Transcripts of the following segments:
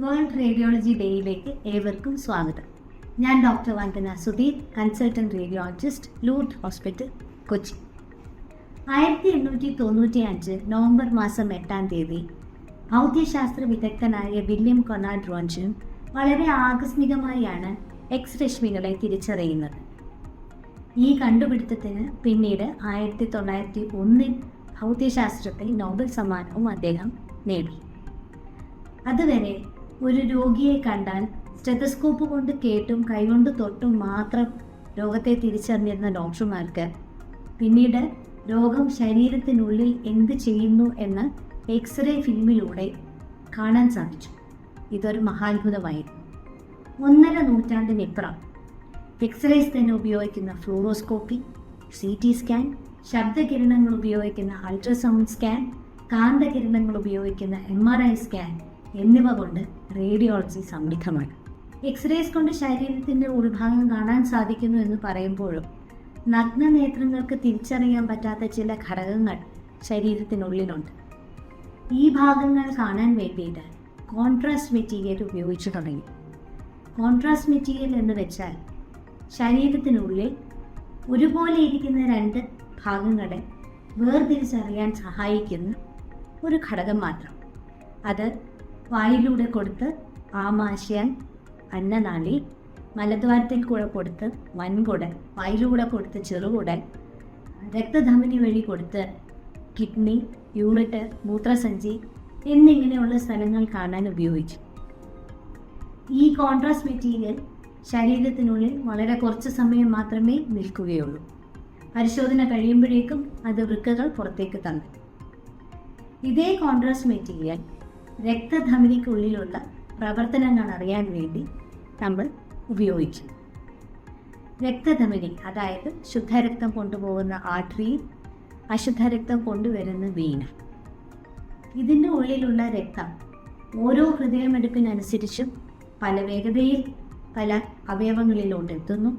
World radiology ഡേയിലേക്ക് ഏവർക്കും സ്വാഗതം. ഞാൻ doctor Vandana Sudheer consultant radiologist Lourdes hospital Kochi. ആയിരത്തി എണ്ണൂറ്റി തൊണ്ണൂറ്റി അഞ്ച് നവംബർ മാസം എട്ടാം തീയതി ഭൗത്യശാസ്ത്ര വിദഗ്ധനായ വില്യം കൊനാഡ് റോഞ്ചും വളരെ ആകസ്മികമായാണ് എക്സ് രശ്മികളെ തിരിച്ചറിയുന്നത്. ഈ കണ്ടുപിടുത്തത്തിന് പിന്നീട് ആയിരത്തി തൊള്ളായിരത്തി ഒന്നിൽ ഭൗത്യശാസ്ത്രത്തിൽ നോബൽ സമ്മാനവും അദ്ദേഹം നേടി. അതുവരെ ഒരു രോഗിയെ കണ്ടാൽ സ്റ്റെതസ്കോപ്പ് കൊണ്ട് കേട്ടും കൈകൊണ്ട് തൊട്ടും മാത്രം രോഗത്തെ തിരിച്ചറിഞ്ഞിരുന്ന ഡോക്ടർമാർക്ക്. പിന്നീട് രോഗം ശരീരത്തിനുള്ളിൽ എന്ത് ചെയ്യുന്നു എന്ന് എക്സ്റേ ഫിലിമിലൂടെ കാണാൻ സാധിച്ചു. ഇതൊരു മഹാത്ഭുതമായിരുന്നു. ഒന്നര നൂറ്റാണ്ടിനിപ്പുറം എക്സ്റേസ് തന്നെ ഉപയോഗിക്കുന്ന ഫ്ലൂറോസ്കോപ്പി സി ടി സ്കാൻ ശബ്ദകിരണങ്ങൾ ഉപയോഗിക്കുന്ന അൾട്രാസൗണ്ട് സ്കാൻ കാന്തകിരണങ്ങൾ ഉപയോഗിക്കുന്ന എം ആർ ഐ സ്കാൻ എന്നിവ കൊണ്ട് റേഡിയോളജി സമൃദ്ധമാണ്. എക്സ്റേസ് കൊണ്ട് ശരീരത്തിന്റെ ഉൾഭാഗം കാണാൻ സാധിക്കുന്നു എന്ന് പറയുമ്പോഴും നഗ്ന നേത്രങ്ങൾക്ക് തിരിച്ചറിയാൻ പറ്റാത്ത ചില ഘടകങ്ങൾ ശരീരത്തിനുള്ളിലുണ്ട്. ഈ ഭാഗങ്ങൾ കാണാൻ വേണ്ടിയിട്ട് കോൺട്രാസ്റ്റ് മെറ്റീരിയൽ ഉപയോഗിച്ചു തുടങ്ങി. കോൺട്രാസ്റ്റ് മെറ്റീരിയൽ എന്ന് വെച്ചാൽ ശരീരത്തിനുള്ളിൽ ഒരുപോലെ ഇരിക്കുന്ന രണ്ട് ഭാഗങ്ങളെ വേർതിരിച്ചറിയാൻ സഹായിക്കുന്ന ഒരു ഘടകം മാത്രം. അത് വായിലൂടെ കൊടുത്ത് ആമാശയം അന്നനാളി മലദ്വാരത്തിൽ കൂടെ കൊടുത്ത് വൻകുടൽ വായിലൂടെ കൊടുത്ത് ചെറുകുടൽ രക്തധമനി വഴി കൊടുത്ത് കിഡ്നി യൂണിറ്റ് മൂത്രസഞ്ചി എന്നിങ്ങനെയുള്ള സ്ഥലങ്ങൾ കാണാൻ ഉപയോഗിച്ചു. ഈ കോൺട്രാസ്റ്റ് മെറ്റീരിയൽ ശരീരത്തിനുള്ളിൽ വളരെ കുറച്ച് സമയം മാത്രമേ നിൽക്കുകയുള്ളൂ. പരിശോധന കഴിയുമ്പോഴേക്കും അത് വൃക്കകൾ പുറത്തേക്ക് തന്നു. ഇതേ കോൺട്രാസ്റ്റ് മെറ്റീരിയൽ രക്തധമനിക്കുള്ളിലുള്ള പ്രവർത്തനങ്ങൾ അറിയാൻ വേണ്ടി നമ്മൾ ഉപയോഗിക്കും രക്തധമനി അതായത് ശുദ്ധരക്തം കൊണ്ടുപോകുന്ന ആർട്ടറി അശുദ്ധരക്തം കൊണ്ടുവരുന്ന വീണ. ഇതിന്റെ ഉള്ളിലുള്ള രക്തം ഓരോ ഹൃദയമെടുപ്പിനനുസരിച്ചും പല വേഗതയിൽ പല അവയവങ്ങളിലോട്ട് എത്തുന്നു.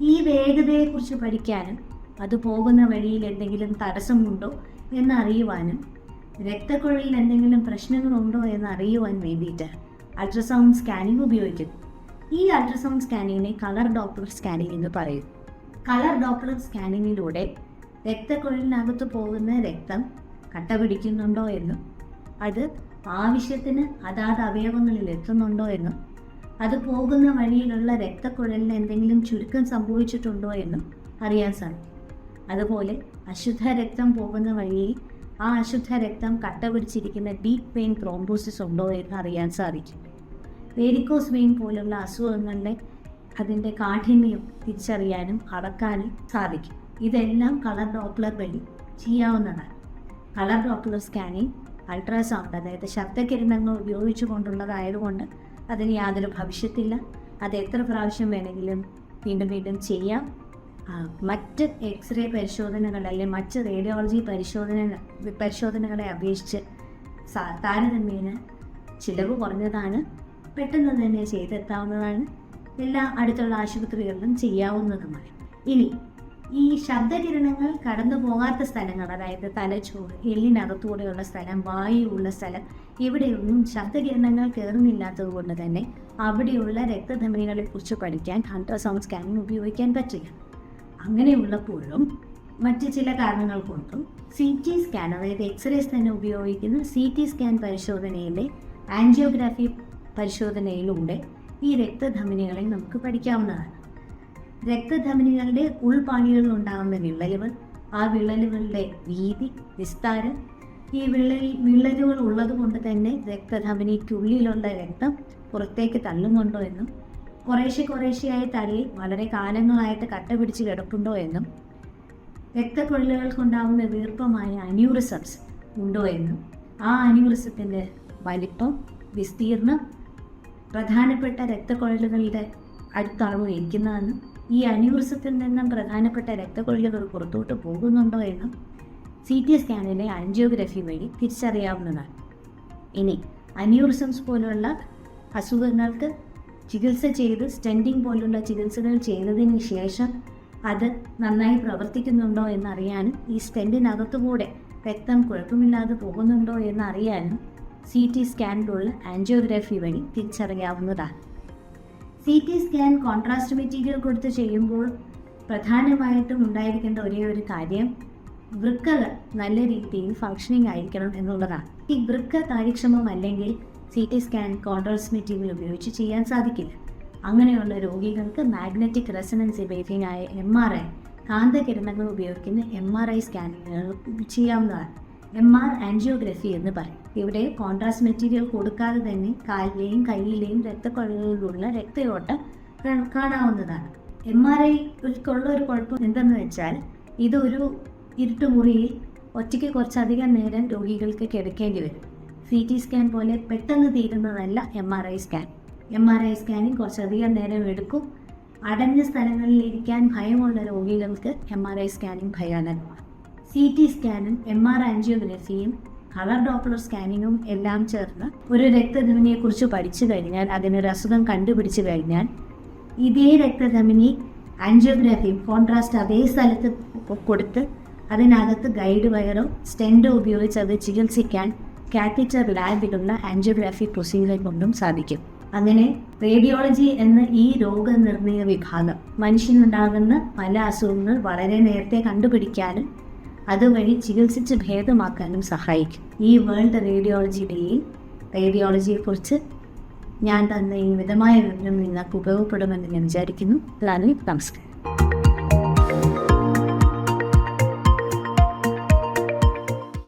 ഈ വേഗതയെക്കുറിച്ച് പഠിക്കാനും അത് പോകുന്ന വഴിയിൽ എന്തെങ്കിലും തടസ്സമുണ്ടോ എന്നറിയുവാനും രക്തക്കുഴലിൽ എന്തെങ്കിലും പ്രശ്നങ്ങളുണ്ടോ എന്ന് അറിയുവാൻ വേണ്ടിയിട്ട് അൾട്രാസൗണ്ട് സ്കാനിംഗ് ഉപയോഗിക്കും ഈ അൾട്രാസൗണ്ട് സ്കാനിങ്ങിനെ കളർ ഡോപ്ലർ സ്കാനിംഗ് എന്ന് പറയും. കളർ ഡോപ്ലർ സ്കാനിങ്ങിലൂടെ രക്തക്കുഴലിനകത്ത് പോകുന്ന രക്തം കട്ട പിടിക്കുന്നുണ്ടോ എന്നും അത് ആവശ്യത്തിന് അതാത് അവയവങ്ങളിൽ എത്തുന്നുണ്ടോ എന്നും അത് പോകുന്ന വഴിയിലുള്ള രക്തക്കുഴലിന് എന്തെങ്കിലും ചുരുക്കം സംഭവിച്ചിട്ടുണ്ടോ എന്നും അറിയാൻ സാധിക്കും. അതുപോലെ അശുദ്ധ രക്തം പോകുന്ന വഴിയിൽ ആ അശുദ്ധ രക്തം കട്ട പിടിച്ചിരിക്കുന്ന ഡീപ്പ് വെയിൻ ത്രോംബോസിസ് ഉണ്ടോ എന്ന് അറിയാൻ സാധിക്കും. വേരിക്കോസ് വെയിൻ പോലുള്ള അസുഖങ്ങളുടെ അതിന്റെ കാഠിന്യം തിരിച്ചറിയാനും അളക്കാനും സാധിക്കും. ഇതെല്ലാം കളർ ഡോപ്ലർ വഴി ചെയ്യാവുന്നതാണ്. കളർ ഡോപ്ലർ സ്കാനിങ് അൾട്രാസൗണ്ട് അതായത് ശബ്ദകിരണങ്ങൾ ഉപയോഗിച്ചുകൊണ്ടുള്ളതായതുകൊണ്ട് അതിന് യാതൊരു ഭവിഷ്യത്തില്ല. അത് എത്ര പ്രാവശ്യം വേണമെങ്കിലും വീണ്ടും വീണ്ടും ചെയ്യാം. മറ്റ് എക്സ്റേ പരിശോധനകൾ അല്ലെങ്കിൽ മറ്റ് റേഡിയോളജി പരിശോധന പരിശോധനകളെ അപേക്ഷിച്ച് താരതമ്യേന ചിലവ് കുറഞ്ഞതാണ് പെട്ടെന്ന് തന്നെ ചെയ്തെത്താവുന്നതാണ് എല്ലാ അടുത്തുള്ള ആശുപത്രികളിലും ചെയ്യാവുന്നതുമാണ്. ഇനി ഈ ശബ്ദകിരണങ്ങൾ കടന്നു പോകാത്ത സ്ഥലങ്ങൾ അതായത് തലച്ചോറ് എല്ലിനകത്തൂടെയുള്ള സ്ഥലം വായുവുള്ള സ്ഥലം ഇവിടെയൊന്നും ശബ്ദകിരണങ്ങൾ കയറുന്നില്ലാത്തത് കൊണ്ട് തന്നെ അവിടെയുള്ള രക്തധമനികളെ കുറിച്ച് പഠിക്കാൻ അൾട്രാസൗണ്ട് സ്കാനിങ് ഉപയോഗിക്കാൻ പറ്റില്ല. അങ്ങനെയുള്ളപ്പോഴും മറ്റ് ചില കാരണങ്ങൾ കൊണ്ടും സി ടി സ്കാൻ അതായത് എക്സ്റേസ് തന്നെ ഉപയോഗിക്കുന്ന സി ടി സ്കാൻ പരിശോധനയിലെ ആൻജിയോഗ്രാഫി പരിശോധനയിലൂടെ ഈ രക്തധമനികളെ നമുക്ക് പഠിക്കാവുന്നതാണ്. രക്തധമനികളുടെ ഉൾപാളികളിൽ ഉണ്ടാകുന്ന വിള്ളലുകൾ ആ വിള്ളലുകളുടെ വീതി വിസ്താരം ഈ വിള്ളൽ വിള്ളലുകൾ ഉള്ളത് കൊണ്ട് തന്നെ രക്തധമനിക്കുള്ളിലുള്ള രക്തം പുറത്തേക്ക് തള്ളുന്നുണ്ടോ എന്നും കുറേശ്ശെ കുറേശ്ശെയായി തള്ളി വളരെ കാലങ്ങളായിട്ട് കട്ട പിടിച്ച് കിടപ്പുണ്ടോ എന്നും രക്തക്കൊഴലുകൾക്കുണ്ടാകുന്ന വീർപ്പമായ അന്യൂറിസംസ് ഉണ്ടോ എന്നും ആ അന്യൂറിസത്തിന്റെ വലിപ്പം വിസ്തീർണം പ്രധാനപ്പെട്ട രക്തക്കൊഴലുകളുടെ അടുത്താണോ ഇരിക്കുന്നതെന്നും ഈ അന്യൂറിസത്തിൽ നിന്നും പ്രധാനപ്പെട്ട രക്തക്കൊഴലുകൾ പുറത്തോട്ട് പോകുന്നുണ്ടോ എന്നും സി ടി സ്കാനിലെ ആൻജിയോഗ്രഫി വഴി തിരിച്ചറിയാവുന്നതാണ്. ഇനി അന്യൂറിസംസ് പോലുള്ള അസുഖങ്ങൾക്ക് ചികിത്സ ചെയ്ത് സ്റ്റെൻഡിങ് പോലുള്ള ചികിത്സകൾ ചെയ്തതിന് ശേഷം അത് നന്നായി പ്രവർത്തിക്കുന്നുണ്ടോ എന്നറിയാനും ഈ സ്റ്റെന്റിനകത്തുകൂടെ രക്തം കുഴപ്പമില്ലാതെ പോകുന്നുണ്ടോ എന്നറിയാനും സി ടി സ്കാനിലുള്ള ആൻജിയോഗ്രാഫി വഴി തിരിച്ചറിയാവുന്നതാണ്. C T scan contrast material കൊടുത്ത് ചെയ്യുമ്പോൾ പ്രധാനമായിട്ടും ഉണ്ടായിരിക്കേണ്ട ഒരേ ഒരു കാര്യം വൃക്കകൾ നല്ല രീതിയിൽ ഫങ്ഷനിങ് ആയിരിക്കണം എന്നുള്ളതാണ്. ഈ വൃക്ക കാര്യക്ഷമമല്ലെങ്കിൽ C T scan contrast material ഉപയോഗിച്ച് ചെയ്യാൻ സാധിക്കില്ല. അങ്ങനെയുള്ള രോഗികൾക്ക് മാഗ്നറ്റിക് റെസണൻസ് ഇമേജിംഗ് ആയ എം ആർ ഐ കാന്തകിരണങ്ങൾ ഉപയോഗിക്കുന്ന എം ആർ ഐ സ്കാനിങ്ങുകൾ ചെയ്യാവുന്നതാണ്. എം ആർ ആൻജിയോഗ്രഫി എന്ന് പറയും. ഇവിടെ കോൺട്രാസ്റ്റ് മെറ്റീരിയൽ കൊടുക്കാതെ തന്നെ കാലിലെയും കയ്യിലെയും രക്തക്കൊഴലുകളിലുള്ള രക്തയോട്ടം കാണാവുന്നതാണ്. എം ആർ ഐക്കുള്ള ഒരു കുഴപ്പം എന്തെന്ന് വെച്ചാൽ ഇതൊരു ഇരുട്ടുമുറിയിൽ ഒറ്റയ്ക്ക് കുറച്ചധികം നേരം രോഗികൾക്ക് കിടക്കേണ്ടി വരും. സി ടി സ്കാൻ പോലെ പെട്ടെന്ന് തീരുന്നതല്ല M R I scan M R I scanning കുറച്ചധികം നേരം എടുക്കും. അടഞ്ഞ സ്ഥലങ്ങളിൽ ഇരിക്കാൻ ഭയമുള്ള രോഗികൾക്ക് എം ആർ ഐ സ്കാനിങ് ഭയാനകമാണ് സി ടി സ്കാനും എം ആർ ആൻജിയോഗ്രഫിയും കളർ ഡോപ്ലർ സ്കാനിങ്ങും എല്ലാം ചേർന്ന് ഒരു രക്തധമനിയെക്കുറിച്ച് പഠിച്ചു കഴിഞ്ഞാൽ അതിനൊരു അസുഖം കണ്ടുപിടിച്ചു കഴിഞ്ഞാൽ ഇതേ രക്തധമനി ആൻജിയോഗ്രാഫിയും കോൺട്രാസ്റ്റ് അതേ സ്ഥലത്ത് കൊടുത്ത് അതിനകത്ത് ഗൈഡ് വയറോ സ്റ്റെൻഡോ ഉപയോഗിച്ച് അത് ചികിത്സിക്കാൻ കാത്തറ്റർ ലാബിലുള്ള ആൻജിയോഗ്രാഫി പ്രൊസീജിയർ കൊണ്ടും സാധിക്കും. അങ്ങനെ റേഡിയോളജി എന്ന ഈ രോഗനിർണയ വിഭാഗം മനുഷ്യനുണ്ടാകുന്ന പല അസുഖങ്ങൾ വളരെ നേരത്തെ കണ്ടുപിടിക്കാനും അതുവഴി ചികിത്സിച്ച് ഭേദമാക്കാനും സഹായിക്കും. ഈ വേൾഡ് റേഡിയോളജി ഡേയിൽ റേഡിയോളജിയെക്കുറിച്ച് ഞാൻ തന്ന ഈ മിതമായ വിവരം നിങ്ങൾക്ക് ഉപയോഗപ്പെടുമെന്ന് ഞാൻ വിചാരിക്കുന്നു. നന്ദി നമസ്കാരം.